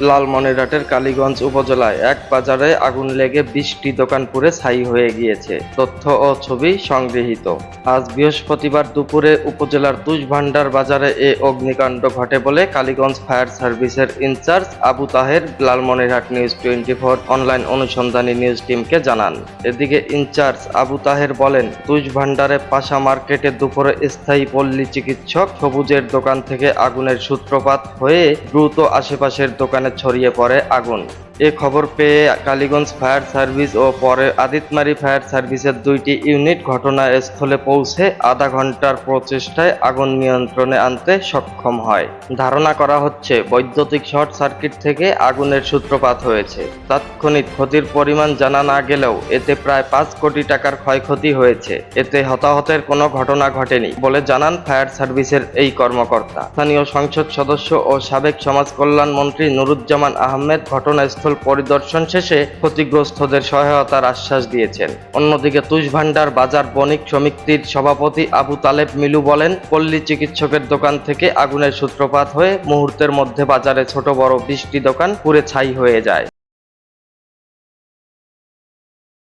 লালমনিরহাটের কালীগঞ্জ উপজেলায় এক বাজারে আগুন লেগে বিশটি দোকান পুড়ে ছাই হয়ে গিয়েছে। তথ্য ও ছবি সংগৃহীত। আজ বৃহস্পতিবার দুপুরে উপজেলার তুষভান্ডার বাজারে এ অগ্নিকাণ্ড ঘটে বলে কালীগঞ্জ ফায়ার সার্ভিসের in-charge Abu Taher Lalmonirhat news twenty four online অনুসন্ধানী নিউজ টিমকে জানান। এদিকে ইনচার্জ আবু তাহের বলেন তুষভান্ডারে পাশা মার্কেটে দুপুরে স্থায়ী পল্লী চিকিৎসক সবুজের দোকান থেকে আগুনের সূত্রপাত হয়ে দ্রুত আশেপাশের দোকানে ছড়িয়ে পড়ে আগুন। এ খবর পেয়ে কালীগঞ্জ ফায়ার সার্ভিস ও পরে আদিতমারি ফায়ার সার্ভিসের দুইটি ইউনিট ঘটনাস্থলে পৌঁছে আধা ঘণ্টার প্রচেষ্টায় আগুন নিয়ন্ত্রণে আনতে সক্ষম হয়। ধারণা করা হচ্ছে, বৈদ্যুতিক শর্ট সার্কিট থেকে আগুনের সূত্রপাত হয়েছে। তাৎক্ষণিক ক্ষতির পরিমাণ জানা না গেলেও এতে প্রায় পাঁচ কোটি টাকার ক্ষয়ক্ষতি হয়েছে। এতে হতাহতের কোনো ঘটনা ঘটেনি বলে জানান ফায়ার সার্ভিসের এই কর্মকর্তা। স্থানীয় সংসদ সদস্য ও সাবেক সমাজ কল্যাণ মন্ত্রী নুরুজ্জামান আহমেদ ঘটনাস্থল পরিদর্শন শেষে ক্ষতিগ্রস্তদের সহায়তার আশ্বাস দিয়েছেন। অন্যদিকে তুষভান্ডার বাজার বণিক সমিতির সভাপতি আবু তালেব মিলু বলেন, পল্লী চিকিৎসকের দোকান থেকে আগুনের সূত্রপাত হয়ে মুহূর্তের মধ্যে বাজারে ছোট বড় বৃষ্টি দোকান পুড়ে ছাই হয়ে যায়।